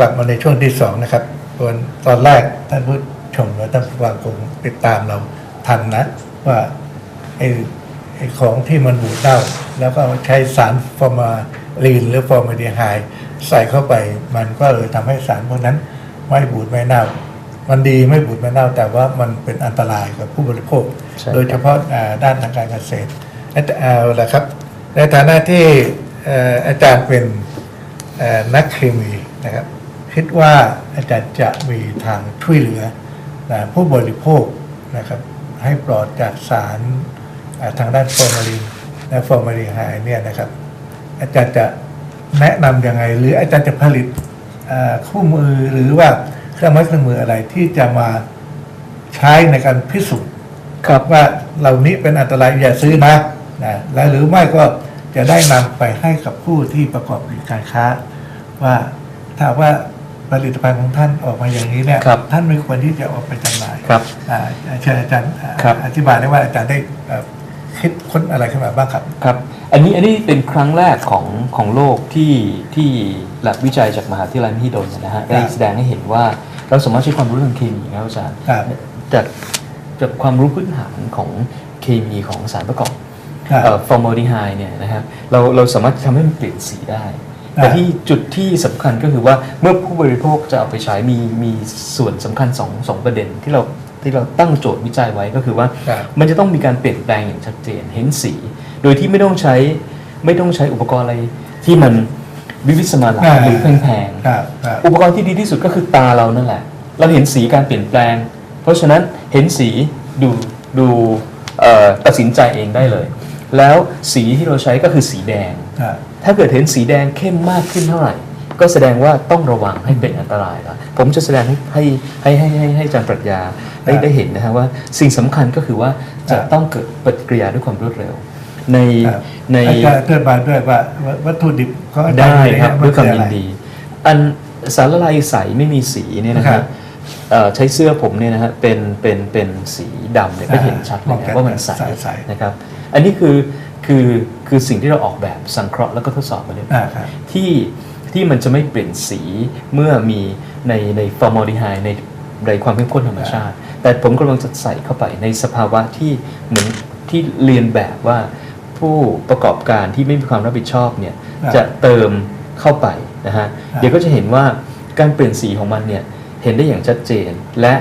ก็กลับมาในช่วงที่สองนะครับส่วนตอนแรกท่านผู้ชมและท่านผู้ฟังคงติดตามเราทันนะ ว่าไอ้ไอ้ของที่มันบูดเน่าแล้วก็ใช้สารฟอร์มาลีนหรือฟอร์มาดีไฮด์ใส่เข้าไป มันก็เลยทำให้สารพวกนั้นไม่บูดไม่เน่า มันดีไม่บูดไม่เน่า แต่ว่ามันเป็นอันตรายกับผู้บริโภค ใช่โดยเฉพาะอ่าด้านทางการเกษตรเอาละครับ ในฐานะที่เอ่ออาจารย์เป็นเอ่อนักเคมีนะครับ คิดว่าอาจารย์จะมีทางช่วยเหลือนะผู้บริโภคนะครับให้ปลอดจากสารทางด้านฟอร์มาลีนและฟอร์มาลีนไฮด์เนี่ยนะครับ อาจารย์จะแนะนำยังไง หรืออาจารย์จะผลิตคู่มือหรือว่าเครื่องไม้เครื่องมืออะไรที่จะมาใช้ในการพิสูจน์ครับว่าเหล่านี้เป็นอันตรายอย่าซื้อนะนะและหรือไม่ก็จะได้นำไปให้กับผู้ที่ประกอบกิจการค้า ว่าถ้าว่า ผลิตภัณฑ์ของท่านออกมาอย่างนี้เนี่ยครับท่านไม่ควรที่จะออกไปจำหน่ายครับอ่าเชิญอาจารย์อ่าครับอธิบายได้ว่าอาจารย์ได้เอ่อคิดค้นอะไรขึ้นมาบ้างครับครับ อันนี้อันนี้เป็นครั้งแรกของของโลกที่ที่แลบวิจัยจากมหาวิทยาลัยมหิดลนะฮะได้แสดงให้เห็นว่าเราสามารถใช้ความรู้ทางเคมีนะครับอาจารย์ครับจากจากความรู้พื้นฐานของเคมีของสารประกอบครับฟอร์ม l ดีไฮเนี่ยนะครับเราเราสามารถทำให้มันเปลี่ยนสีได้ แต่ที่จุดที่สำ คัญก็คือว่าเมื่อผู้บริโภคจะเอาไปใช้มีมีส่วนสำคัญสองสองประเด็นที่เราที่เราตั้งโจทย์วิจัยไว้ก็คือว่าครับมันจะต้องมีการเปลี่ยนแปลงอย่างชัดเจนเห็นสี โดยที่ไม่ต้องใช้ไม่ต้องใช้อุปกรณ์อะไรที่มันวิวิสมาลาอ่าหรือแพงครับครับๆอุปกรณ์ที่ดีที่สุดก็คือตาเรานั่นแหละ เราเห็นสีการเปลี่ยนแปลง เพราะฉะนั้นเห็นสีดูดูเอ่อตัดสินใจเองได้เลย แล้วสีที่เราใช้ก็คือสีแดงครับถ้าเกิดเห็นสีแดงเข้มมากขึ้นเท่าไหร่ ก็แสดงว่าต้องระวังให้เป็นอันตรายแล้วผมจะแสดงให้ให้ให้ให้ให้ให้อาจารย์ปรัชญาได้ครับได้เห็นนะฮะว่าสิ่งสำคัญก็คือว่าจะครับต้องเกิดปฏิกิริยาด้วยความรวดเร็ว ในครับในอาจารย์อธิบายด้วยว่าวัตถุดิบของอาจารได้ย์ครับเนี่ด้วยความนยิอะนไรดี อันสารละลายใสไม่มีสีเนี่ยนะคครัรับบเอ่อใช้เสื้อผมเนี่ยนะฮะเป็นเป็นเป็นสีดำเนี่ยก็เห็นชัดเลยมองนะกันว่ามันใสใสๆนะครับอันนี้คือคือคือสิ่งที่เราออกแบบสังเคราะห์แล้วก็ทดสอบมาเรียบร้อยอ่าครับที่ ที่มันจะไม่เปลี่ยนสีเมื่อมีในในฟอร์ม l ดีไฮในในความเข้มข้นธรรมชาติ แต่ผมกำลังจะใส่เข้าไปในสภาวะที่เหมือนที่เรียนแบบว่าผู้ประกอบการที่ไม่มีความรับผิดชอบเนี่ยครับจะเติมเข้าไปนะฮะครับเดี๋ยวก็จะเห็นว่าการเปลี่ยนสีของมันเนี่ยเห็นได้อย่างชัดเจน และ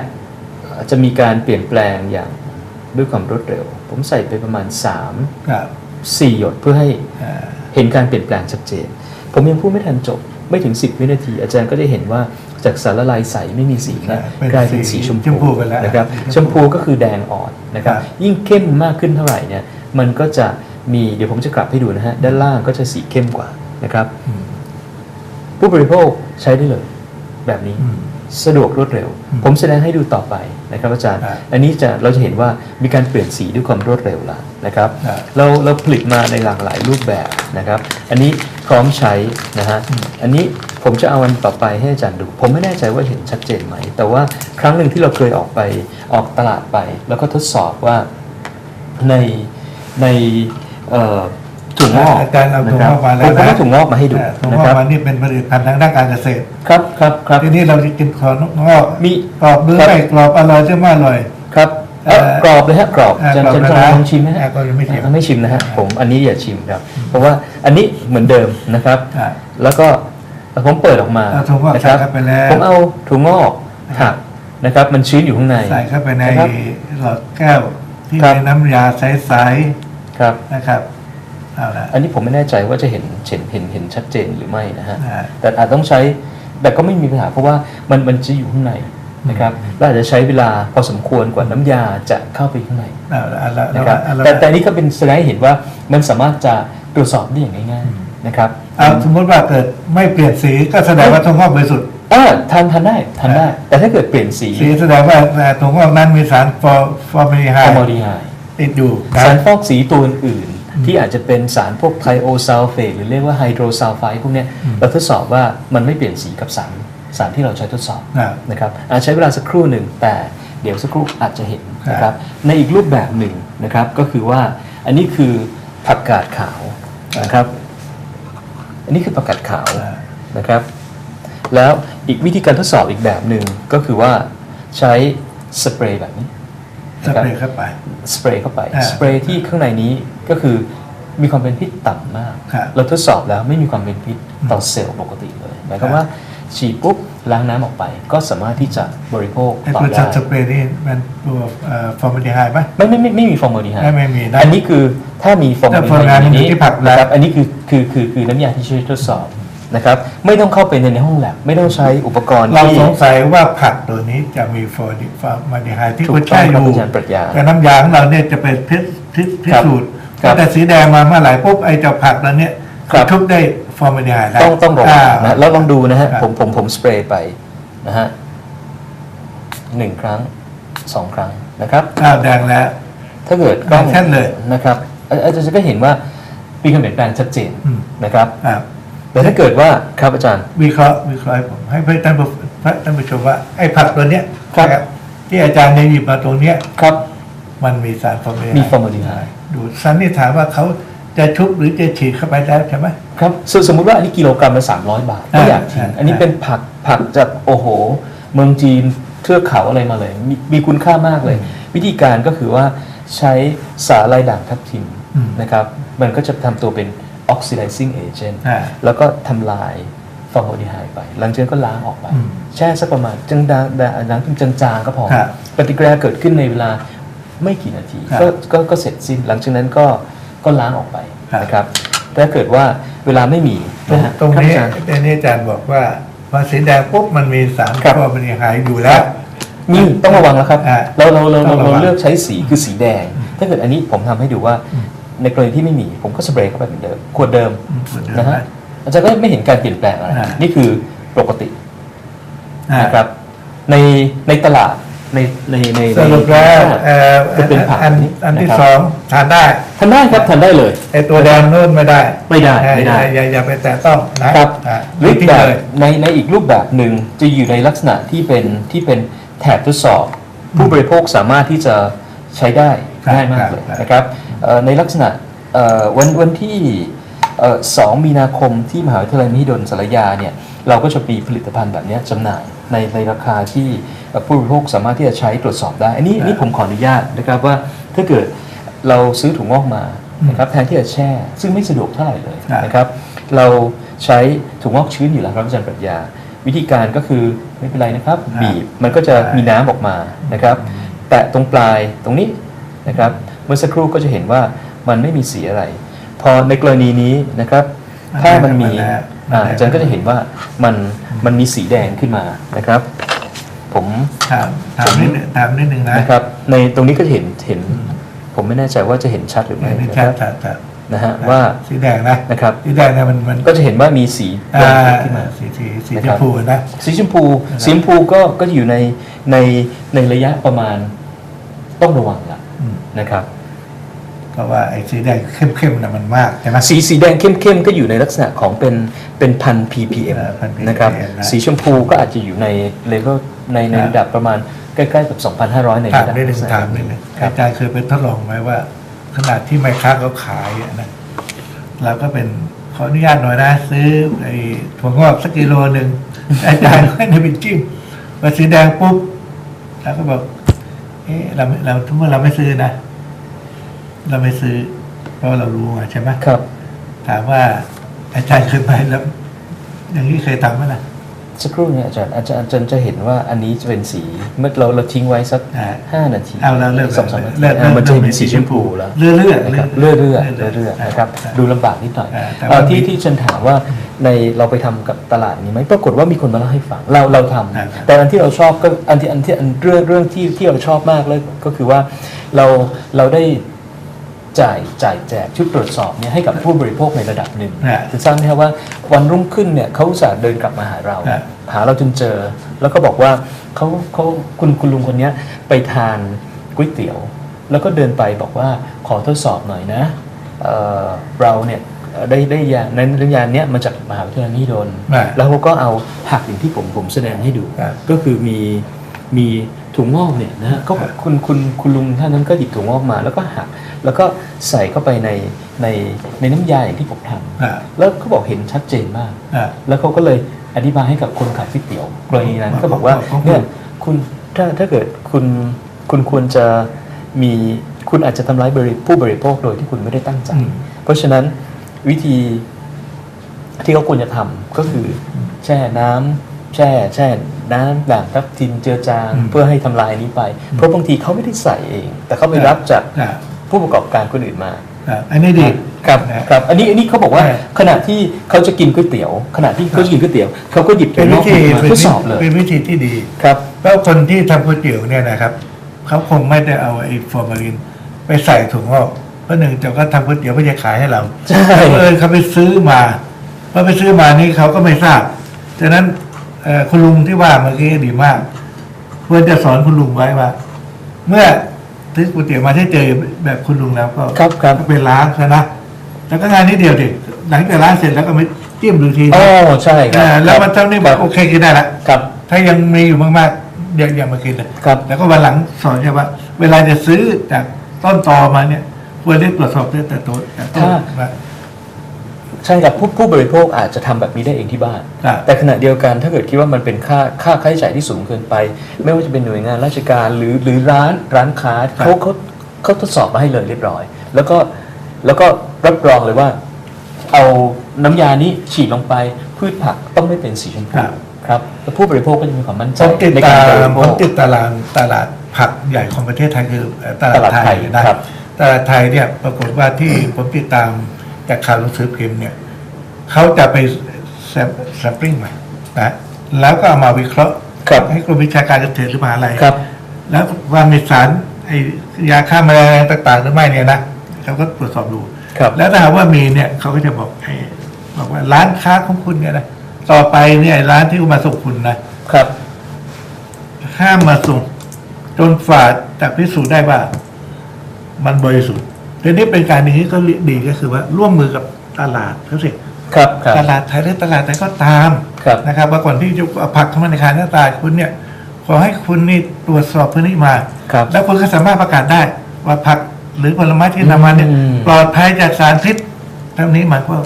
จะมีการเปลี่ยนแปลงอย่างด้วยความรวดเร็ว ผมใส่ไปประมาณ3ครับ4หยดเพื่อให้อ่าเห็นการเปลี่ยนแปลงชัดเจน ผมยังพูดไม่ทันจบ ไม่ถึง 10 วินาที อาจารย์ก็ได้เห็นว่าจากสารละลายใสไม่มีสีนะเป็นกลายเป็นสีสีชมชมพูพูไปแล้วนะครับสีชชมมพูพูก็คือแดงอ่อนนะครับครับยิ่งเข้มมากขึ้นเท่าไหร่เนี่ยมันก็จะมีเดี๋ยวผมจะกลับให้ดูนะฮะด้านล่างก็จะสีเข้มกว่านะครับอืมผู้บริโภคใช้ได้เลยแบบนี้อืม สะดวกรวดเร็วอืมผมแสดงให้ดูต่อไปนะครับอาจารย์ครับอันนี้จะเราจะเห็นว่ามีการเปลี่ยนสีด้วยความรวดเร็วแล้วนะครับครับเราเราผลิตมาในหลากหลายรูปแบบนะครับ อันนี้พร้อมใช้นะฮะอืมอันนี้ผมจะเอาอันต่อไปให้อาจารย์ดู ผมไม่แน่ใจว่าเห็นชัดเจนไหม แต่ว่าครั้งหนึ่งที่เราเคยออกไปออกตลาดไป แล้วก็ทดสอบว่าในในเอ่อ ถุงงอกอาจารย์เอาถุงงอกมาแล้วผมนะเอาถุงงอกมาให้ดูอ่าถุงนะงอคกรับมานี่เป็นผลิตภัณฑ์ทางด้านการเกษตร ครับครับครับทีนี้เราจะกินของงอกมีกรอบหรือครับไม่กรอบอร่อยใช่ไหมอร่อยครับเอ่อเอ่อกรอบเลยฮะกรอบอ่าจะกรอบจะนะจะลองชิมไหมฮะอ่าก็ยังไม่ชิมอ่าไม่ชิมนะฮะผมอันนี้อย่าชิมครับ เพราะว่าอันนี้เหมือนเดิมนะครับอ่าแล้วก็ผมเปิดออกมาเอาถั่วงอกนะครับใส่เข้าไปแล้วผมเอาถั่วงอกหักนะครับ มันชื้นอยู่ข้างในใส่เข้าไปในนะครับหลอดแก้วที่ครับมีน้ำยาใสครับๆนะครับเอาละอันนี้ผมไม่แน่ใจว่าจะเห็นเห็นเห็นเห็นชัดเจนหรือไม่นะฮะอ่าแต่อาจต้องใช้แต่ก็ไม่มีปัญหาเพราะว่ามันมันจะอยู่ข้างในนะครับและอาจจะใช้เวลาพอสมควรกว่าน้ำยาจะเข้าไปข้างในเอาละเอาละเอานะคละรับเอาละแต่แต่อันนี้ก็เป็นแสดงให้เห็นว่ามันสามารถจะตรวจสอบได้อย่างง่ายๆนะครับเอาสมมติว่าเกิดไม่เปลี่ยนสีก็แสดงว่าถั่วงอกบริสุทธิ์อ่าทานทานได้ทานได้ แต่ถ้าเกิดเปลี่ยนสีสีแสดงว่าถั่วงอกนั้นมีสารฟอร์ฟอร์มาลดีไฮฟอร์ด์มาลดีไฮด์ติดอยู่นะสารฟอกสีตัวอื่นๆ ที่อาจจะเป็นสารพวกไทโอซัลเฟตหรือเรียกว่าไฮโดรซัลไฟด์พวกเนี้ยอืมเราทดสอบว่ามันไม่เปลี่ยนสีกับสารสารที่เราใช้ทดสอบครับนะครับอาจใช้เวลาสักครู่หนึ่งแต่เดี๋ยวสักครู่อาจจะเห็นนะคครัรับบในอีกรูปแบบหนึ่งนะครับก็คือว่าอันนี้คือผักกาดขาวนะครับ อันนี้คือผักกาดขาวอ่านะครับ แล้วอีกวิธีการทดสอบอีกแบบหนึ่งก็คือว่าใช้สเปรย์แบบนี้สเปรย์เข้าไปสเปรย์เข้าไปอ่าสเปรย์ที่ข้างในนี้ก็คือ มีความเป็นพิษต่ำมาก ครับเราทดสอบแล้วไม่มีความเป็นพิษต่ออืมเซลล์ปกติเลยหมายความครับว่าฉีดปุ๊บล้างน้ำออกไป ก็สามารถที่จะบริโภคไอ้ต่อตัวได้สเปรย์นี่มันตัวฟอร์มาลดีไฮด์ไหม ไม่ไม่ไม่ไม่มีฟอร์มาลดีไฮด์ไม่ไม่มีนะอันนี้คือถ้ามีฟอร์มาลถ้าดีฟอร์มาลไฮดีไฮด์ด์มันอยู่นี้ที่ผักนะครับแล้วอันนี้คือคือคือคือน้ำยาที่ช่วยทดสอบนะครับไม่ต้องเข้าไปในในห้องแลบไม่ต้องใช้อุปกรณ์เราที่ สงสัยว่าผักตัวนี้จะมีฟอร์ฟอร์มาลดีไฮด์ที่ถูเขากต้อใช้งอครับยู่อาจารย์ปรัชญาแต่น้ำยาของเราเนี่ยจะเป็นพิษพิษพิสูจน์ ครับแต่สีแดงมาเมื่อไหร่ปุ๊บไอ้เจ้าผักตัวเนี้ยครับ ทุบได้ฟอร์มาลดีไฮด์แล้วต้องต้องระวังนะาแล้วลองดูนะฮะครับ ผมผมผมสเปรย์ไปนะฮะหนึ่งครั้งสองครั้งนะครับ อ้าวแดงแล้ว ถ้าเกิดกล้องแค่เลย นะครับอาอาจารย์ก็เห็นว่ามีการเปลี่ยนแปลงชัดเจนอืมนะครับ อ่าแต่ถ้าเกิดว่าครับอาจารย์ วิเคราะห์วิเคราะห์ให้ผมให้เพื่อนท่านผู้ท่านผู้ชมว่าไอ้ผักตัวเนี้ยครับนะที่อาจารย์เนี่ยหยิบมาตรงเนี้ย ครับ มันมีสารฟอร์มาลดีไฮด์มีฟอร์มาลดีไฮด์ดูสันนิษฐานว่าเขาจะชุบหรือจะฉีดเข้าไปแล้วใช่ไหมครับสสมมุติว่าอันนี้กิโลกรัมละ300บาทก็อยากทิ้งอ่าอันนี้เป็นผักผักจากโอ้โห เมืองจีนเทือกเขาอะไรมาเลยมีมีคุณค่ามากเลย วิธีการก็คือว่าใช้สาลายด่างทับทิมอืมนะครับ มันก็จะทำตัวเป็น oxidizing agent อ่าแล้วก็ทำลายฟอร์มาลดีไฮด์ไป หลังจากนั้นก็ล้างออกไปอืมแช่สักประมาณจังดาดาล้างเพียงจางๆก็พอครับปฏิกิริยาเกิดขึ้นในเวลา ไม่กี่นาทีครับก็ก็ก็เสร็จสิ้นหลังจากนั้นก็ก็ล้างออกไปครับ นะครับถ้าเกิดว่าเวลาไม่มีตรงนะฮะตรงนี้ครับอาจารย์อันนี้อาจารย์บอกว่าพอสีแดงปุ๊บมันมีสารครับฟอร์มาลดีไฮด์อยู่แล้วมีต้องระวังแล้วครับอ่าเราเราเราต้เราองระวังเราเลือกใช้สีคือสีแดง ถ้าเกิดอันนี้ผมทำให้ดูว่าในกรณีที่ไม่มีผมก็สเปรย์เข้าไปเหมือนเดิมขวดเดิมอืมขวดเดิม นะฮะนะอาจารย์ก็ไม่เห็นการเปลี่ยนแปลงอะไรอ่านี่คือปกติอ่า นะครับในในตลาด ในในในสรุปแล้วเอ่อจะเป็นผักอันอันที่นะครับสองทานได้ทานได้ครับทานได้เลยไอตัวแดงโน่นไม่ได้ ไม่ได้ไม่ได้อย่าอย่าอย่าไปแตะต้องนะครับอ่าหรือทิ้งแบบเลยในในอีกรูปแบบหนึ่งจะอยู่ในลักษณะที่เป็นที่เป็นแถบทดสอบ ผู้บริโภคสามารถที่จะใช้ได้ครับง่ายมากเลยครับนะครับเอ่อในลักษณะเอ่อวันวันที่เอ่อ2มีนาคมที่มหาวิทยาลัยมหิดลสารยาเนี่ยเราก็จะมีผลิตภัณฑ์แบบเนี้ยจำหน่าย ในในราคาที่เอ่อผู้บริโภคสามารถที่จะใช้ตรวจสอบได้ อันนี้อันนี้ผมขออนุญาตนะครับว่าถ้าเกิดเราซื้อถุงงอกมานะครับแทนที่จะแช่ ซึ่งไม่สะดวกเท่าไหร่เลยครับนะครับ เราใช้ถุงงอกชื้นอยู่แล้วครับอาจารย์ปรัชญา วิธีการก็คือไม่เป็นไรนะครับครับบีบมันก็จะใช่มีน้ำออกมานะครับ แตะตรงปลายตรงนี้นะครับ เมื่อสักครู่ก็จะเห็นว่ามันไม่มีสีอะไร พอในกรณีนี้นะครับ ถ้ามันมีอ่าอาจารย์ก็จะเห็นว่ามันมันมีสีแดงขึ้นมานะครับ ผมถามถามนิดนึงถามนิดนึงนะนะครับ ในตรงนี้ก็จะเห็นเห็น ผมไม่แน่ใจว่าจะเห็นชัดหรือไม่ไม่นะชัคดรับชัดชัดนะฮะว่าสีแดงนะนะครับสีแดงเนี่ยมันมันก็จะเห็นว่ามีสีแดอ่างขึ้นมาสีสีสีนะชครัมบพูนะสีชมพูสีชมพูก็ก็จะอยู่ในในในระยะประมาณต้องระวังละอืมนะครับ เพราะว่าไอ้สีแดงเข้มๆนะมันมากใช่ไหมสีสีแดงเข้มๆก็อยู่ในลักษณะของเป็นเป็นพัน ppm เออพัน ppm นะครับนะสีชมพูก็อาจจะอยู่ในเลเวลในในครับ ระดับประมาณใกล้ๆกับ 2,500 ในถามระดับนิดนึงลักษณะถามนิดนึงครับอาจารย์เคยไปทดลองไหมว่า ขนาดที่แม่ค้าเขาขายอะนะเราก็เป็นขออนุญาตหน่อยนะ ซื้อไอ้ถั่วงอกสักกิโลหนึ่งอาจารย์ให้ในเป็นจิ้มพอสีแดงปุ๊บเราก็บอกเอ๊ะเราไม่เราทุกเมื่อเราไม่ซื้อนะ เราไม่ซื้อ เพราะเรารู้ไงใช่ไหมครับ ถามว่าอาจารย์เคยไปแล้ว อย่างนี้เคยทำไหมล่ะสักครู่เนี่ยอาจารย์อาจารย์อาจารย์จะเห็นว่าอันนี้จะเป็นสี เมื่อเราเราทิ้งไว้สักอ่า5นาทีเอาแล้วเริ่มสองสามนาทีเริ่มอ่ามันจะเริ่มเป็นสีชมพูแล้วเรื่อยๆเรื่อยนะครับๆเรื่อยๆเรื่เรื่ออยยๆๆนะครับอ่าดูลำบากนิดหน่อยอ่าแต่เอ่อว่าที่มีที่ฉันถามว่าในเราไปทำกับตลาดนี้ไหมปรากฏว่ามีคนมาเล่าให้ฟังเราเราทำอ่าแต่อันที่เราชอบก็อันที่อันที่อันเรื่องเรื่องที่ที่เราชอบมากเลยก็คือว่าเราเราได้ จ่ายจ่ายแจกชุดตรวจสอบเนี่ยให้กับผู้บริโภคในระดับหนึ่งอ่าจะทราบไหมครับว่าวันรุ่งขึ้นเนี่ยเขาอุตส่าห์เดินกลับมาหาเราอ่าหาเราจนเจอ แล้วก็บอกว่าเขาเขาคุณคุณลุงคนเนี้ยไปทานก๋วยเตี๋ยว แล้วก็เดินไปบอกว่าขอทดสอบหน่อยนะเอ่อเราเนี่ยเอ่อได้ได้ยาในในยาเนี้ยมาจากมหาวิทยาลัยมหิดลอ่าแล้วเขาก็เอาหักอย่างที่ผมผมแสดงให้ดูครับก็คือมีมี ถุงงอกเนี่ยนะฮะก็ครับคุณคุณคุณลุงท่านนั้นก็หยิบถุงงอกมา แล้วก็หักแล้วก็ใส่เข้าไปในในในน้ำยาอย่างที่ผมทำอ่าแล้วเขาบอกเห็นชัดเจนมากอ่าแล้วเขาก็เลยอธิบายให้กับคนขายก๋วยเตี๋ยวกรณีนั้นว่าก็บอกว่าว่าเนี่ยคุณถ้าถ้าเกิดคุณคุณควรจะมีคุณอาจจะทำร้ายบริผู้บริโภคโดยที่คุณไม่ได้ตั้งใจอืมเพราะฉะนั้นวิธีที่เขาควรจะทำก็คืออแช่น้ำแช่แช่ น้ำด่างทับทิมเจือจางอืมเพื่อให้ทำลายนี้ไป เพราะบางทีเขาไม่ได้ใส่เอง แต่เขาไปรับจากอ่าผู้ประกอบการคนอื่นมาอ่าอันนี้ดีครับนะครับอันนี้อันนี้เขาบอกว่าใช่ขณะที่เขาจะกินก๋วยเตี๋ยวขณะที่เขาจะกินก๋วยเตี๋ยวเขาก็หยิบเป็นนวิอกธีมาเป็นทดวิสอบเลยเป็นวิธีที่ดีครับแล้วคนที่ทำก๋วยเตี๋ยวเนี่ยนะครับเขาคงไม่ได้เอาไอ้ฟอร์มาลินไปใส่ถุงหรอกเพราะหนึ่งจะก็ทำก๋วยเตี๋ยวเพื่อจะขายให้เราใช่แต่เออเขาไปซื้อมาพอไปซื้อมานี่เขาก็ไม่ทราบฉะนั้นเอ่อ คุณลุงที่ว่าเมื่อกี้ดีมากควรจะสอนคุณลุงไว้ว่า เมื่อซื้อก๋วยเตี๋ยวมาที่เจอแบบคุณลุงแล้วก็ครับครับก็ไปล้างซะนะแล้วก็งานนิดเดียวดิหลังจากล้างเสร็จแล้วก็ไม่จิ้มดูทีอ๋อใช่ครัอ่าแล้วมันเท่านี้ครับโอเคกินได้ละครับ ถ้ายังมีอยู่มากๆอย่าอย่ามากินเลยครับ แล้วก็วันหลังสอนใช่ว่าเวลาจะซื้อจากต้นตอมาเนี่ยควรได้ตรวจสอบด้วยแต่ต้นแต่ต้นว่า ใช่ครับผู้ผู้บริโภคอาจจะทำแบบนี้ได้เองที่บ้านครับแต่ขณะเดียวกันถ้าเกิดคิดว่ามันเป็นค่าค่าค่าใช้จ่ายที่สูงเกินไป ไม่ว่าจะเป็นหน่วยงานราชการหรือหรือร้านร้านค้าครับ เขาเขาเขาทดสอบมาให้เลยเรียบร้อย แล้วก็แล้วก็รับรองเลยว่า เอาน้ำยานี้ฉีดลงไปพืชผักต้องไม่เป็นสีชมพูครับ ครับแล้วผู้บริโภคก็จะมีความมั่นใจผมติดในตาการบริมโภผมค ติดตารางตลาดผักใหญ่ของประเทศไทยคือเอ่อตตลาลาดดไทไทยยนะ ครับ ตลาดไทยเนี่ยปรากฏว่าที่ผมติดตาม จากข่าวหนังสือพิมพ์เนี่ยเขาจะไปแซมปลิ้งมานะแล้วก็เอามาวิเคราะห์ครับให้กรมวิชาการเกษตรหรือมหาลัยครับแล้วว่ามีสารไอยาฆ่าแมลงต่างๆหรือไม่เนี่ยนะเขาก็ตรวจสอบดูครับแล้วถ้าหากว่ามีเนี่ยเขาก็จะบอกให้บอกว่าร้านค้าของคุณเนี่ยนะต่อไปเนี่ยร้านที่มาส่งคุณนะครับห้ามมาส่งจนฝ่าจากพิสูจน์ได้ว่า มันบริสุทธิ์ ทีนี้เป็นการอย่างนี้ก็ดีก็คือว่าร่วมมือกับตลาดเขาสิครับครับ ตลาดไทยหรือตลาดไหนก็ตามครับ นะครับว่าก่อนที่จะเอาผักเข้ามาในขายหน้าตลาดคุณเนี่ย ขอให้คุณนี่ตรวจสอบพื้นที่มา ครับ แล้วคุณก็สามารถประกาศได้ ว่าผักหรือผลไม้ที่นำมาเนี่ยอืม ปลอดภัยจากสารพิษทั้งนี้หมายความว่า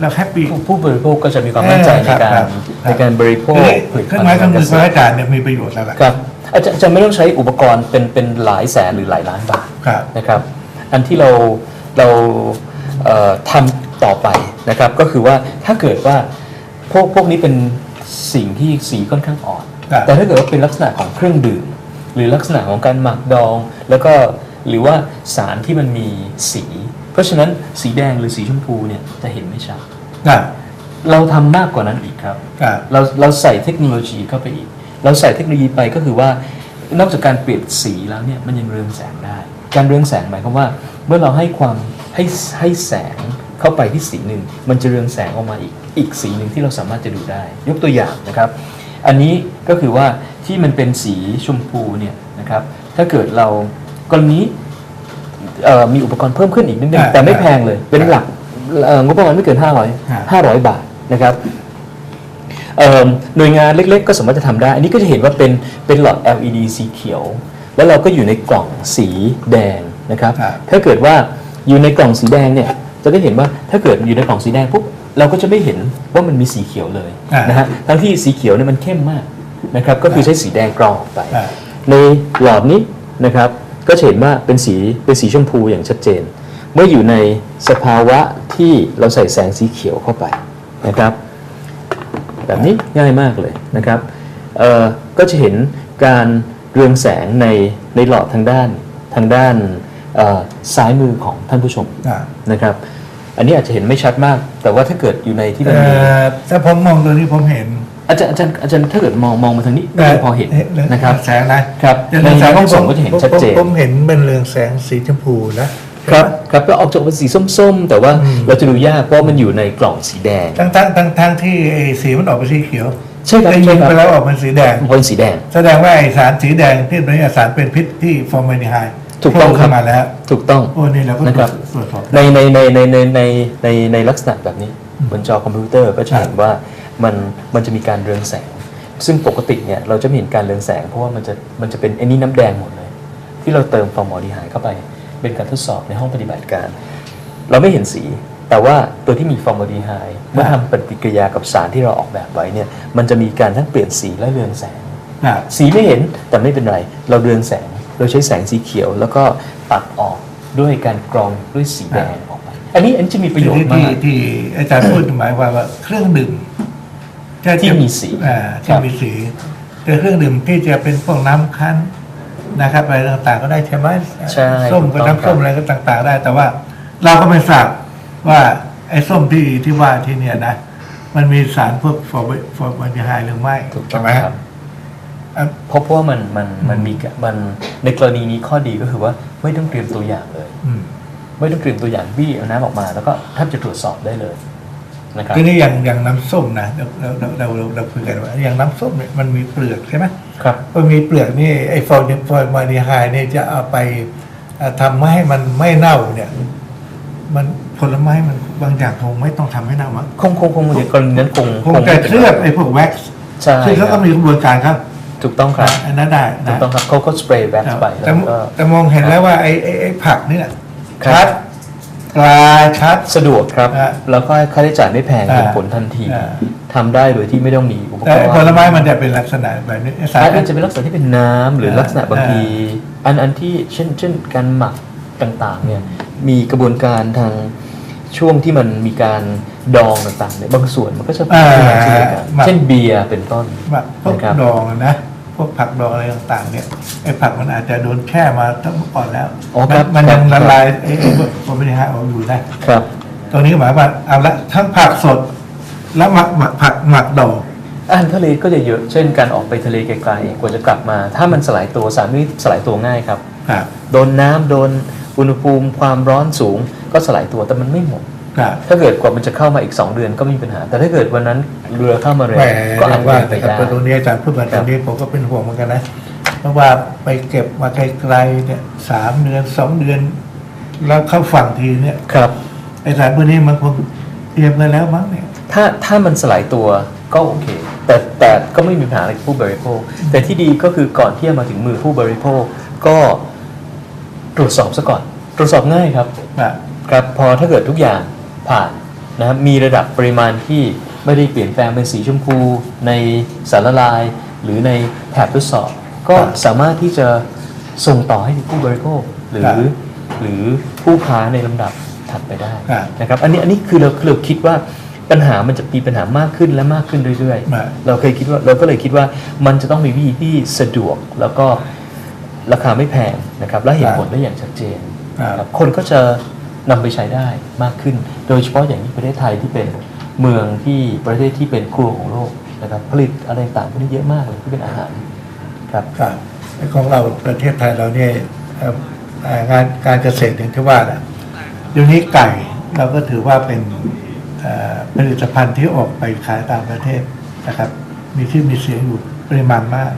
เราแฮปปี้ ผู้ผู้บริโภคก็จะมีความมั่นใจเออในครับการครับ ในการบริโภคทีนี้ผลิตเครื่ภัองณฑ์ไม้เครื่องมือเกของษตรอาจารย์เนี่ยมีประโยชน์แล้วล่ะ ครับอาจารย์อาจารย์ไม่ต้องใช้อุปกรณ์เป็นเป็นหลายแสนหรือหลายล้านบาทครับ นะครับ อันที่เราเราเอ่อทำต่อไปนะครับก็คือว่าถ้าเกิดว่าพวกพวกนี้เป็นสิ่งที่สีค่อนข้างอ่อนครับแต่ถ้าเกิดว่าเป็นลักษณะของเครื่องดื่ม หรือลักษณะของการหมักดอง แล้วก็หรือว่าสารที่มันมีสี เพราะฉะนั้นสีแดงหรือสีชมพูเนี่ยจะเห็นไม่ชัดครับเราทำมากกว่านั้นอีกครับครับ เราเราใส่เทคโนโลยีเข้าไปอีก เราใส่เทคโนโลยีไปก็คือว่านอกจากการเปลี่ยนสีแล้วเนี่ยมันยังเรืองแสงได้ การเรืองแสงหมายความว่า เมื่อเราให้ความให้ให้แสงเข้าไปที่สีหนึ่งมันจะเรืองแสงออกมาอีกอีกสีหนึ่งที่เราสามารถจะดูได้ ยกตัวอย่างนะครับ อันนี้ก็คือว่าที่มันเป็นสีชมพูเนี่ยนะครับถ้าเกิดเรากรณีเอ่อมีอุปกรณ์เพิ่มขึ้นอีกนิดนึงอ่าแต่ไม่แพงเลยเป็นหลักเอ่องบประมาณไม่เกินอ่า500 500 บาทนะครับเอ่อหน่วยงานเล็กๆ ก็สามารถจะทำได้ อันนี้ก็จะเห็นว่าเป็นเป็นหลอด LED สีเขียว แล้วเราก็อยู่ในกล่องสีแดงนะครับ ครับ ถ้าเกิดว่าอยู่ในกล่องสีแดงเนี่ยจะได้เห็นว่าถ้าเกิดอยู่ในกล่องสีแดงปุ๊บเราก็จะไม่เห็นว่ามันมีสีเขียวเลยอ่าน นะฮะทั้งที่สีเขียวเนี่ยมันเข้มมากนะครับก็คือใช้สีแดงกรองออกไป อ่า ในหลอดนี้นะครับก็จะเห็นว่าเป็นสีเป็นสีชมพูอย่างชัดเจน เมื่ออยู่ในสภาวะที่เราใส่แสงสีเขียวเข้าไปนะครับ แบบนี้ง่ายมากเลยนะครับเอ่อก็จะเห็นการ เรืองแสงในในหลอดทางด้านทางด้านเอ่อซ้ายมือของท่านผู้ชมอ่านะครับ อันนี้อาจจะเห็นไม่ชัดมาก แต่ว่าถ้าเกิดอยู่ในที่มันเอ่มีอถ้าผมมองตัวนี้ผมเห็น อาจารย์อาจารย์อาจารย์ถ้าเกิดมองมองมาทางนี้ก็จะพอเห็นนะครับแสงนะครับในห้องส่งก็จะเห็นชัดเจนผมผมเห็นเป็นเรืองแสงสีชมพูนะครับครับก็ออกจากเป็นสีส้มๆ แต่ว่าอืมเราจะดูยากเพราะมันอยู่ในกล่องสีแดงทั้งทั้งทั้งทั้งที่ไอ้สีมันออกเป็นสีเขียว ใช่ครับได้ใช่ยิงครับไปแล้วออกเป็นสีแดงเป็นสีแดง แสดงว่าไอสารสีแดงที่เป็นสารเป็นพิษที่ฟอร์มาลดีไฮด์ถูกต้องครับ โผล่ขึ้นมาแล้วถูกต้อง โอ้นี่เราก็นะครับตรวจสอบในในในในในในในในลักษณะแบบนี้บนจอคอมพิวเตอร์ก็จะเห็นว่ามันมันจะมีการเรืองแสง ซึ่งปกติเนี่ยเราจะไม่เห็นการเรืองแสง เพราะว่ามันจะมันจะเป็นไอ้นี่น้ำแดงหมดเลย ที่เราเติมฟอร์มอลดีไฮด์เข้าไป เป็นการทดสอบในห้องปฏิบัติการ เราไม่เห็นสี แต่ว่าตัวที่มีฟอร์มาลดีไฮด์เมื่อทำปฏิกิริยากับสารที่เราออกแบบไว้เนี่ยมันจะมีการทั้งเปลี่ยนสีและเรืองแสงครับสีไม่เห็นแต่ไม่เป็นไร เราเรืองแสง เราใช้แสงสีเขียว แล้วก็ตัดออกด้วยการกรองด้วยสีแดงออกไปอันนี้อันนี้จะมีประโยชที่น์มาที่กที่อาจารย์พูดหมายความว่าเครื่องดื่มถ้าจะที่มีสีอ่าครัที่บมีสีแต่เครื่องดื่มที่จะเป็นพวกน้ำคั้นนะครับอะไรต่างๆ ก็ได้ใช่ไหมใช่ส้มถูก็กต้องน้ำส้มครับอะไรก็ต่าง ๆ ได้ แต่ว่าเราก็ไม่ทราบ ว่าไอ้ส้มที่ที่ว่าที่เนี่ยนะ มันมีสารพวกฟอร์ฟอร์มาลดีไฮด์หรือไม่ถูกต้ใช่องไหมครับอะเพราะว่ามันมันมันมีมันในกรณีนี้ข้อดีก็คือว่าไม่ต้องเตรียมตัวอย่างเลย อืม ไม่ต้องเตรียมตัวอย่างบี้เอาน้ำออกมา แล้วก็แทบจะตรวจสอบได้เลยนะครับ ทีนี้อย่างอย่างน้ำส้มนะเราเราเราเราเราคุยกันว่าอย่างน้ำส้มเนี่ยมันมีเปลือกใช่ไหมครับพอมีเปลือกนี่ไอ้ฟอร์ฟอร์มาลดีไฮด์เนี่ยจะเอาไปเอ่อทำให้มันไม่เน่าเนี่ย มันผลไม้มันบางอย่างคงไม่ต้องทำให้เน่ามั้งคงคงคงในกรณีนั้นคงคงจะเคลือบไอ้พวกแว็กซ์ใช่ซึ่งเขาคก็รับมีกระบวนการครับถูกต้องครับอันนั้นได้ถูกนะต้องครับเขาเขาสเปรย์แว็กซ์ไปแต่แล้วก็แต่มองเห็นแล้วว่าไอ้ไอ้ไอ้ผักนี่แหละครับชัดปลาชัดสะดวกครับอะแล้วก็ค่าใช้จ่ายไม่แพงอ่าเห็นผลทันทีอ่าทำได้โดยที่ไม่ต้องมีอุปกแต่รไอ้ณ์ผลไม้มันจะเป็นลักษณะแบบนี้ไอ้สารอาจจะเป็นลักษณะที่เป็นน้ำหรืออ่าลักษณะบางทีอันอันที่เช่นเช่นการหมักต่างๆเนี่ย มีกระบวนการทางช่วงที่มันมีการดองต่างๆเนี่ยบางส่วนมันก็จะเป็นอ่าลักษณะเช่นเดียวกันหมักเช่นเบียร์เป็นต้นแบบพวกนะครับดองอะนะพวกผักดองอะไรต่างๆ เนี่ยไอ้ผักมันอาจจะโดนแช่มาตั้งเมื่อก่อนแล้วอ๋อมัครับมันยังครัละบลายไอ้ไอ้พวกฟอร์มาลดีไฮด์ออกอยู่ได้ครับ ตรงนี้ก็หมายว่าเอาละทั้งผักสด แล้วหมักหมักผักหมักดองอาหารทะเลก็จะเยอะเช่นการออกไปทะเลไกลๆกว่าจะกลับมา ถ้ามันสลายตัวสารนี้สลายตัวง่ายครับครับโดนน้ำโดน อุณหภูมิความร้อนสูงก็สลายตัวแต่มันไม่หมดครับถ้าเกิดกว่ามันจะเข้ามาอีก 2 เดือนก็ไม่มีปัญหา แต่ถ้าเกิดวันนั้นเรือเข้ามาเร็วแหมก็เรีอายจกว่าจะเป็นไปนะครับได้ตรงนี้อาจารย์พูดมาตรงนี้ผมก็เป็นห่วงเหมือนกันนะเพราะว่าไปเก็บมาไกลๆเนี่ยสามเดือนสองเดือน แล้วเข้าฝั่งทีเนี่ยครับไอ้สารพวกนี้มันคงเตรียมกันแล้วมั้งเนี่ยถ้าถ้ามันสลายตัวก็โอเค แต่แต่ก็ไม่มีปัญหาอะไรกับผู้บริโภค แต่ที่ดีก็คือก่อนที่จะมาถึงมือผู้บริโภคก็ ตรวจสอบซะก่อน ตรวจสอบง่ายครับอะครับพอถ้าเกิดทุกอย่างผ่านนะครับมีระดับปริมาณที่ไม่ได้เปลี่ยนแปลงเป็นสีชมพู ในสารละลาย หรือในแถบทดสอบ ก็สามารถที่จะส่งต่อให้ถึงผู้บริโภคหรือหรือผู้ค้าในลำดับถัดไปได้ครับนะครับอันนี้อันนี้คือเราเราคิดว่าปัญหามันจะมีปัญหามากขึ้นและมากขึ้นเรื่อยอะๆเราเคยคิดว่าเราก็เลยคิดว่ามันจะต้องมีวิธีที่สะดวกแล้วก็ ราคาไม่แพงนะครับและเห็นผลได้อย่างชัดเจนครับครับคนก็จะนำไปใช้ได้มากขึ้น โดยเฉพาะอย่างที่ประเทศไทยที่เป็นเมืองที่ประเทศที่เป็นครัวของโลกนะครับผลิตอะไรต่างๆพวกนี้เยอะมากเลยที่เป็นอาหารครับครับไอ้ของเราประเทศไทยเราเนี่ยเอ่อเอ่องานการเกษตรอย่างที่ว่าน่ะเดี๋ยวนี้ไก่เราก็ถือว่าเป็นเอ่อผลิตภัณฑ์ที่ออกไปขายต่างประเทศนะครับ มีชื่อมีเสียงอยู่ปริมาณมาก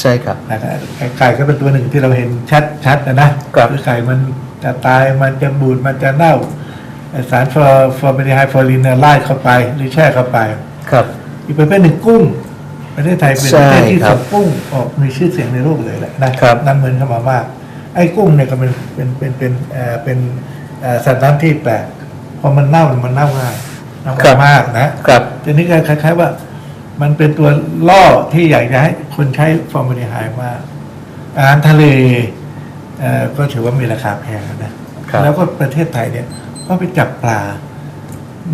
ใช่ครับนะครับไก่ไก่ก็เป็นตัวหนึ่งที่เราเห็นชัดชัดนะนะครับอไก่มันจะตายมันจะบูดมันจะเน่าไอ้สารฟอร์ฟอร์มิไฮฟอรินเนี่ยไล่เข้าไปหรือแช่เข้าไป ครับ อีกประเภทหนึ่งกุ้งประเทศไทยเป็นใช่ประเทศที่ครัส่บงกุ้งออกมีชื่อเสียงในโลกเลยแหละนะครับนำเงินเข้ามามากไอ้กุ้งเนี่ยก็เป็นเป็นเป็นเป็นเอ่อเป็นเอ่อสัตว์น้ำที่แปลกพอมันเน่าเนี่ยมันเน่าง่ายเน่าง่ายมากนะครับทีนี้ก็คล้ายๆว่า มันเป็นตัวล่อที่อยากจะให้คนใช้ฟอร์มาลดีไฮด์มากอาหารทะเลเอ่อก็ถือว่ามีราคาแพงนะครับแล้วก็ประเทศไทยเนี่ยก็ไปจับปลา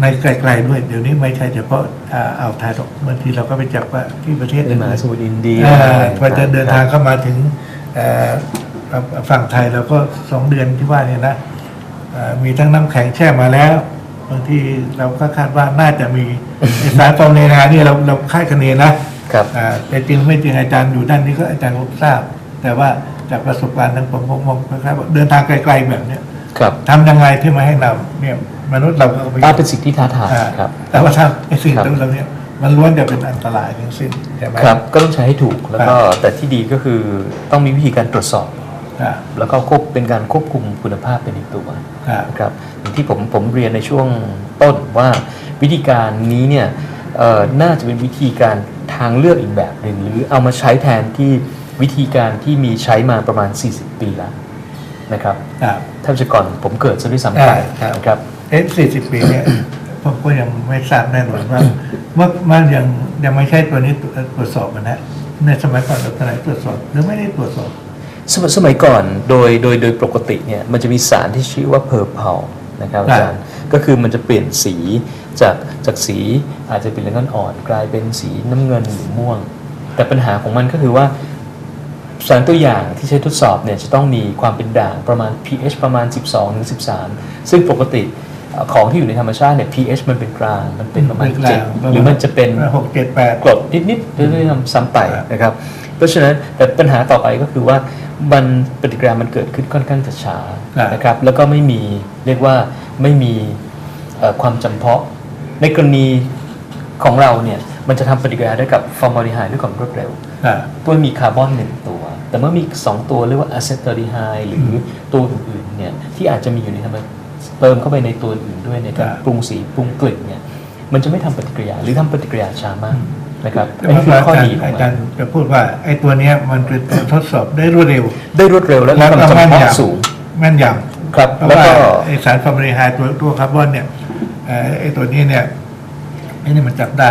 ในไกลๆด้วยเดี๋ยวนี้ไม่ใช่เฉพาะอ่าอ่าวไทยหรอกบางทีเราก็ไปจับว่าที่ประเทศในอื่นมหาสมุทรอินเดียอ่าพอจะเดินทางเข้ามาถึงเอ่อฝั่งไทยเราก็สองเดือนที่ว่าเนี่ยนะเอ่อมีทั้งน้ำแข็งแช่มาแล้ว บางทีเราก็คาดว่าน่าจะมีไอ้สารฟอร์มเนนาเนี่ยเราเราคาดคะเนนะครับอ่าแต่จริงไม่จริงอาจารย์อยู่ด้านนี้ก็อาจารย์ก็ทราบ แต่ว่าจากประสบการณ์ทางผมผมมองคล้ายๆว่าเดินทางไกลๆแบบเนี้ยครับทำยังไงที่มาให้เราเนี่ยมนุษย์เราก็ไปอ่าเป็นสิ่งที่ท้าทายอ่าครับแต่ว่าถ้าไอ้สิ่งครับเหล่านี้มันล้วนจะเป็นอันตรายทั้งสิ้นใช่ไหมครับก็ต้องใช้ให้ถูกแล้วก็แต่ที่ดีก็คือต้องมีวิธีการตรวจสอบครับ แล้วก็ควบเป็นการควบคุมคุณภาพเป็นอีกตัวครับนะครับอย่างที่ผมผมเรียนในช่วงต้นว่าวิธีการนี้เนี่ยเอ่อน่าจะเป็นวิธีการทางเลือกอีกแบบหนึ่งหรือเอามาใช้แทนที่วิธีการที่มีใช้มาประมาณ 40 ปีแล้วนะครับครับถ้าจะก่อนผมเกิดซะด้วยซ้ำไปใช่ครับนะครับเอ๊ะสี่สิบปีเนี่ยผมก็ยังไม่ทราบแน่นอนว่าเมื่อมันยังยังไม่ใช่ตัวนี้ตรวจสอบมันนะในสมัยก่อนเราทนายตรวจสอบหรือไม่ได้ตรวจสอบ สมยสมัยก่อนโดยโดยโดยปกติเนี่ยมันจะมีสารที่ชื่อว่าเพอร์เพลนะครับอาจารย์ก็คือมันจะเปลี่ยนสีจากจากสีอาจจะเป็นเหลืองอ่อนๆกลายเป็นสีน้ำเงินหรือม่วง แต่ปัญหาของมันก็คือว่าสารตัวอย่างที่ใช้ทดสอบเนี่ยจะต้องมีความเป็นด่างประมาณ pH ประมาณ 12ถึง13 ซึ่งปกติเอ่อของที่อยู่ในธรรมชาติเนี่ย pH มันเป็นกลาง มันเป็นประมาณเป็นกลาง7หรือมันจะเป็นหกเจ็ดแปดกรดนิดๆเรื่อยๆซ้ำไปครับนะครับ เพราะฉะนั้นแต่ปัญหาต่อไปก็คือว่า มันปฏิกิริยามันเกิดขึ้นค่อนข้างจะช้าครับนะครับแล้วก็ไม่มีเรียกว่าไม่มีเอ่อความจำเพาะ ในกรณีของเราเนี่ยมันจะทำปฏิกิริยาได้กับฟอร์มาลดีไฮด์ด้วยความรวดเร็วอ่าตัวมีคาร์บอนหนึ่งตัว แต่เมื่อมี 2 ตัวเรียกว่าอะเซต a ลดีไฮหรือตัวอื่นๆเนี่ยที่อาจจะมีอยู่ในธรรมเติมเข้าไปในตัวอื่นด้วยในการครับปรุงสีปรุงกลิ่นเนี่ยมันจะไม่ทำปฏิกิริยาหรือทำปฏิกิริยาช้ามาก นะครับแต่อันนี้คือว่าข้ออาจารดีย์ของอามัจารนย์จะพูดว่าไอ้ตัวเนี้ยมันเป็นตัวทดสอบได้รวดเร็ว ได้รวดเร็วและมีความก็จำแม่นเพาะยำสูงแม่นยำครับเพราะแล้วว่าก็ไอสารฟอร์มาลดีไฮด์ตัวตัวคาร์บอนเนี่ยเอ่อไอตัวนี้เนี่ยไอนี่มันจับได้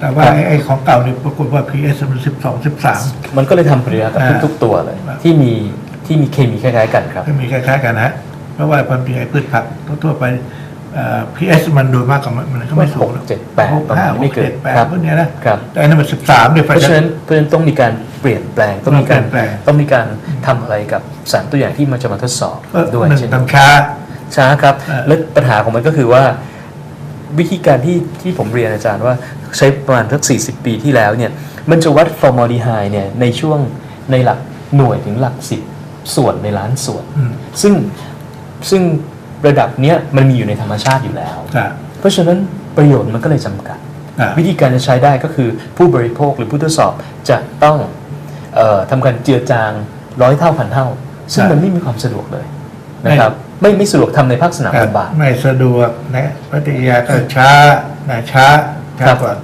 แต่ว่าครับไอไอของเก่าเนี่ยปรากฏว่า PS มันสิบสองสิบสามมันก็เลยทำปฏิกิริยากับอ่าทุกๆตัวเลยครับที่มีที่มีเคมีคล้ายๆกันครับก็มีคล้ายๆกันนะฮะเพราะว่าความจริงไอพืชผักทั่วๆไป เอ่อ PS มันโดยมากกับมันมันก็ไม่สูงหรอกหกเจ็ดแปดหกประมาห้าณหไม่กเกินเจ็ดแปดครับพวกเนี้ยนะครับแต่อันนั้นมันสิบสามเนี่ยเพราะฉะนั้นเพราะฉะนั้นต้องมีการเปลี่ยนแปลงต้องมีการต้องเปลี่ยนแปลงต้องมีการทำอะไรกับสารตัวอย่างที่มันจะมาทดสอบก็ด้วยหนึ่งเช่นเดียวกันทำช้าช้าครับเออและปัญหาของมันก็คือว่า วิธีการที่ที่ผมเรียนอาจารย์ว่าใช้ประมาณสัก40 ปีที่แล้วเนี่ยมันจะวัดฟอร์มอลดีไฮเนี่ยในช่วงในหลักหน่วยถึงหลัก10ส่วนในล้านส่วนอืมซึ่งซึ่ง ระดับเนี้ยมันมีอยู่ในธรรมชาติอยู่แล้ว ครับเพราะฉะนั้นประโยชน์มันก็เลยจำกัด อ่าวิธีการจะใช้ได้ก็คือผู้บริโภคหรือผู้ทดสอบจะต้องเออทำการเจือจางร้อยเท่าพันเท่า ซึ่งครับมันไม่มีความสะดวกเลยนะครับไม่ไม่สะดวกทำในภาคสนามครับลำบาก ไม่สะดวกนะปฏิกิริยาก็ช้านะช้าช้าครับกว่า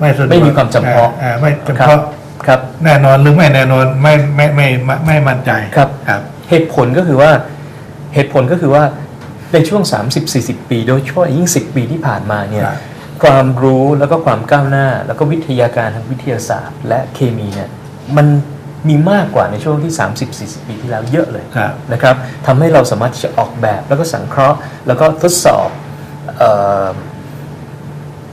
ไม่สะดวกไม่มีความจำเพาะ อ่ไม่จำครับเพาะครับ แน่นอนหรือไม่แน่นอนไม่ไม่ไม่ไม่ไม่ไม่มั่นใจครับ ครับ เหตุผลก็คือว่าเหตุผลก็คือว่า ในช่วง 30-40 ปี โดยเฉพาะยิ่ง 10 ปีที่ผ่านมาเนี่ยครับความรู้แล้วก็ความก้าวหน้า แล้วก็วิทยาการทางวิทยาศาสตร์ และเคมีเนี่ยมันมีมากกว่าในช่วงที่ 30-40 ปีที่แล้วเยอะเลยครับนะครับทำให้เราสามารถที่จะออกแบบแล้วก็สังเคราะห์ แล้วก็ทดสอบเออ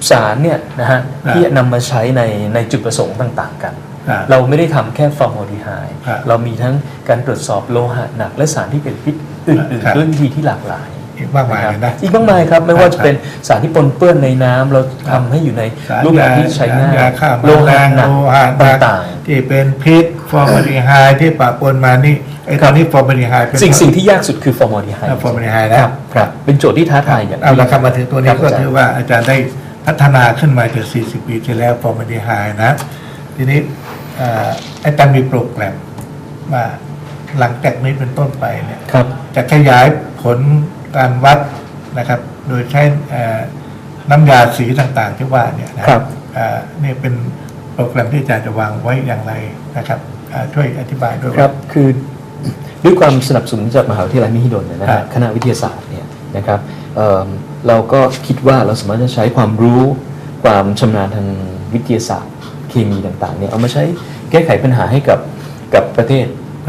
สารเนี่ยนะฮะครับที่จะนำมาใช้ในในจุดประสงค์ต่างๆ กันครับเราไม่ได้ทำแค่ฟอร์มอลดีไฮด์ครับเรามีทั้งการตรวจสอบโลหะหนัก และสารที่เป็นพิษอื่นครับๆด้วยวิธีที่หลากหลาย อีกมากมายนะครับเลยนะ อีกมากมายครับ ไม่ว่าครับจะเป็นสารที่ปนเปื้อนในน้ำเราทำให้อยู่ในสารรูปแบบยาที่ใช้ง่ายสารยาฆ่าแมโลลหะงหนักโลหะหนักต่างที่เป็นพิษฟอร์มาลดีไฮด์ที่ปะปนมานี่ไอ้ตอนนี้ฟอร์มาลดีไฮด์เป็นๆสิ่งสิ่งที่ยากสุดคือฟอร์มอลดีไฮด์อ่า formaldehyde นะครับครับเป็นโจทย์ที่ท้าทายอย่างเอายิ่งละครับมาถึงตัวนี้ครับก็อาจารย์ถือว่าอาจารย์ได้พัฒนาขึ้นมาจาก 40 ปีที่แล้วฟอร์มาลดีไฮด์นะ ทีนี้เอ่ออาจารย์มีโปรแกรมว่าหลังจากนี้เป็นต้นไปเนี่ยครับจะขยายผล การวัดนะครับ โดยใช้เอ่อน้ำยาสีต่างๆที่ว่าเนี่ยนะครับเอ่อนี่เป็นโปรแกรมที่อาจารย์จะวางไว้อย่างไรนะครับอ่าช่วยอธิบายด้วยครับคือด้วยความสนับสนุนจากมหาวิทยาลัยมหิดลเนี่ยนะครัฮะบคณะวิทยาศาสตร์เนี่ยนะครับเอิ่มเราก็คิดว่าเราสามารถจะใช้ความรู้ความชำนาญทางวิทยาศาสตร์ เคมีต่างๆเนี่ยเอามาใช้แก้ไขปัญหาให้กับกับประเทศ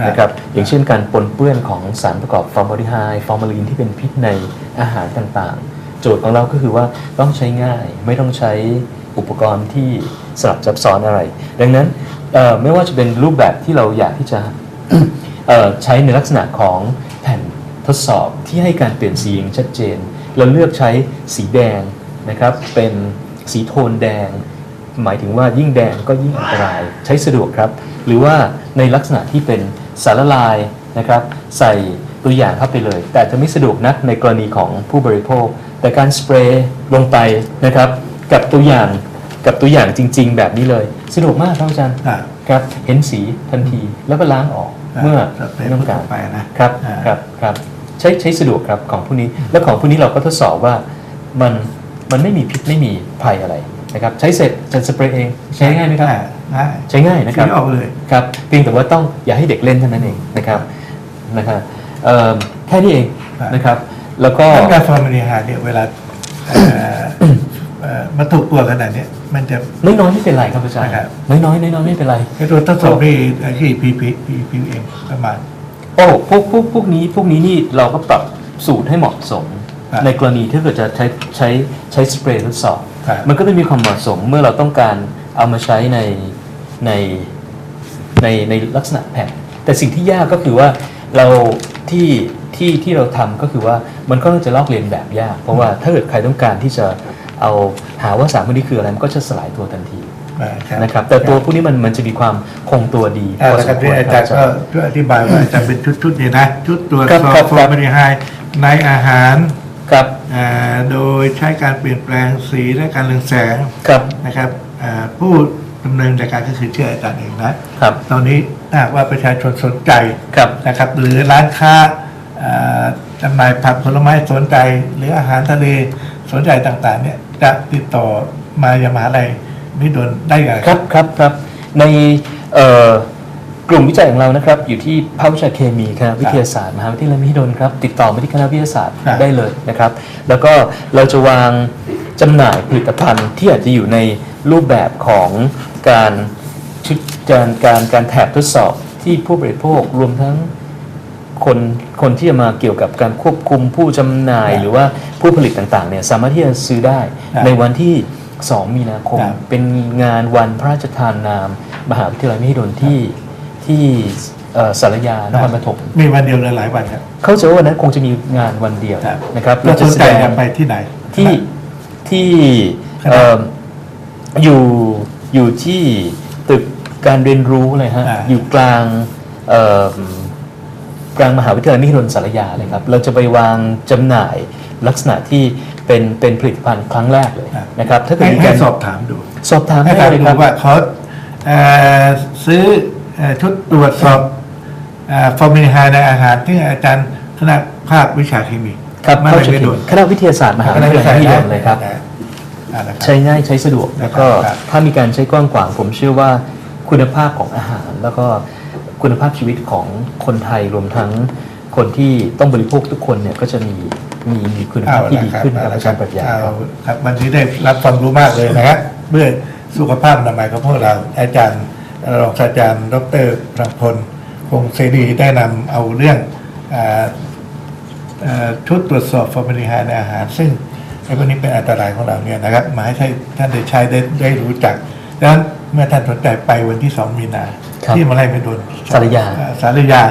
นะครับอย่างเช่นการปนเปื้อนของสารประกอบฟอร์มาลดีไฮด์ฟอร์มาลีนที่เป็นพิษในอาหารต่างๆ โจทย์ของเราก็คือว่าต้องใช้ง่ายไม่ต้องใช้อุปกรณ์ที่สลับซับซ้อนอะไร ดังนั้นไม่ว่าจะเป็นรูปแบบที่เราอยากที่จะใช้ในลักษณะของแผ่นทดสอบที่ให้การเปลี่ยนสีอย่างชัดเจน เราเลือกใช้สีแดงนะครับเป็นสีโทนแดง หมายถึงว่ายิ่งแดงก็ยิ่งอันตรายใช้สะดวกครับ หรือว่าในลักษณะที่เป็น สารละลายนะครับใส่ตัวอย่างเข้าไปเลย แต่จะไม่สะดวกนักในกรณีของผู้บริโภค แต่การสเปรย์ลงไปนะครับกับตัวอย่างกับตัวอย่างจริง ๆ แบบนี้เลยสะดวกมากครับอาจารย์อ่า ครับเห็นสีทันทีแล้วก็ล้างออกอ่าเมื่อสเปรย์ไม่ต้องการเข้าไปนะครับอ่า ครับครับใช้ใช้สะดวกครับของพวกนี้แล้วของพวกนี้เราก็ทดสอบว่ามันมันไม่มีพิษไม่มีภัยอะไรนะครับใช้เสร็จจะสเปรย์เองใช้ง่ายไหมครับง่า ยใช้ง่ายนะครับสีออกเลยครับเพียงแต่ว่าต้องอย่าให้เด็กเล่นเท่านั้นเองนะครับนะครับเอิ่มแค่นี้เองครับนะครับ แล้วก็ร่างกายฟอร์มาลีนไฮด์เนี่ยเวลาเอ่อเอ่อมาถูกตัวขนาดเนี้ยมันจะน้อยๆไม่เป็นไรครับอาจารย์นะครับน้อยๆน้อยๆไม่เป็นไรไอ้ตัวทดสอบที่ที่พีพีพีพีเองประมาณโอ้พวกพวกพวกนี้พวกนี้นี่เราก็ปรับสูตรให้เหมาะสมครับในกรณีที่เกิดจะใช้ใช้ใช้สเปรย์ทดสอบครับมันก็ต้องมีความเหมาะสมเมื่อเราต้องการ เอามาใช้ในในในในลักษณะแผ่นแต่สิ่งที่ยากก็คือว่าเราที่ที่ที่เราทำก็คือว่ามันก็จะลอกเลียนแบบยาก เพราะว่าถ้าเกิดใครต้องการที่จะเอาหาว่าสารพวกนี้คืออะไรมันก็จะสลายตัวทันทีนะครับแต่ตัวพวกนี้มันมันจะมีความคงตัวดีอ่าพอแล้วสก็มควที่รอาคจารัรบย์ก็ช่วยอธิบายว่าจะเป็นชุดๆนี่นะชุดตรวจครับสอบครับฟอร์มาลีนไฮด์ในอาหารครับอ่าโดยใช้การเปลี่ยนแปลงสีและการเรืองแสงครับนะครับอ่า ผู้ดำเนินรายการก็คือเชื่ออาจารย์เองนะครับ ตอนนี้ถ้าหากว่าประชาชนสนใจครับ นะครับ หรือร้านค้าอ่าจำหน่ายผักผลไม้สนใจ หรืออาหารทะเลสนใจต่างๆ เนี่ยจะติดต่อมายังมหาลัยมิดลได้อย่างไรครับครับครับในเอ่อกลุ่มวิจัยของเรานะครับ อยู่ที่ภาควิชาเคมีคณะวิทยาศาสตร์มหาวิทยาลัยมหิดลครับ ติดต่อมาที่คณะวิทยาศาสตร์ครับได้เลยนะครับ แล้วก็เราจะวาง จำหน่ายผลิตภัณฑ์ที่อาจจะอยู่ในรูปแบบของการชุดการการการแถบทดสอบที่ผู้บริโภครวมทั้งคนคนที่จะมาเกี่ยวกับการควบคุมผู้จำหน่ายครับหรือว่าผู้ผลิตต่างๆเนี่ยสามารถที่จะซื้อได้ครับในวันที่ 2 มีนาคมครับเป็นงานวันพระราชทานนาม มหาวิทยาลัยมหิดลที่ที่เอ่อสารยานครปฐมมีวันเดียวเลยหลายวันครับ เข้าใจว่าวันนั้นคงจะมีงานวันเดียวครับนะครับเราสนใจแสดจะงไปที่ไหนที่ ที่คณะเอ่ออยู่อยู่ที่ตึกการเรียนรู้เลยฮะอ่า อยู่กลางเอ่อกลางมหาวิทยาลัยมหิดลสารยาเลยครับ เราจะไปวางจำหน่ายลักษณะที่เป็นเป็นผลิตภัณฑ์ครั้งแรกเลยครับนะครับ ถ้าเกิดให้มีให้การสอบถามดู สอบถามให้ได้ถามเลยดูครับ ว่าเขาเอ่อซื้อเอ่อชุดตรวจสอบฟอร์มิลไฮในอาหารที่อาจารย์คณะภาควิชาเคมี ครับมาเข้าเลยใจไม่ผิโดดนคณะวิทยาศาสตร์มหาวิทยาลัยมหิดลเลยครับอ่านะครับ ใช้ง่ายใช้สะดวกแล้วก็ครับถ้ามีการใช้กว้างขวางผมเชื่อว่าคุณภาพของอาหาร แล้วก็คุณภาพชีวิตของคนไทยรวมทั้งคนที่ต้องบริโภคทุกคนเนี่ยก็จะมีมีมีคุณภาพที่ดีขึ้นกับอาจารย์ปรัชญาเอาครับครับวันนี้ได้รับความรู้มากเลยนะครับเมื่อสุขภาพอนามัยของพวกเราอาจารย์รองศาสตราจารย์ดรพลังพลคงเสรีได้นำเอาเรื่องอ่าเอ่อ ชุดตรวจสอบฟอร์มาลีนไฮด์ในอาหาร ซึ่งไอ้พวกนี้เป็นอันตรายของเราเนี่ยนะครับมาให้ท่านได้ใช้ได้ได้รู้จักดังนั้นเมื่อท่านสนใจไปวันที่ 2 มีนาครับที่มาไล่ไม่โดนสารยาเอ่อสารยา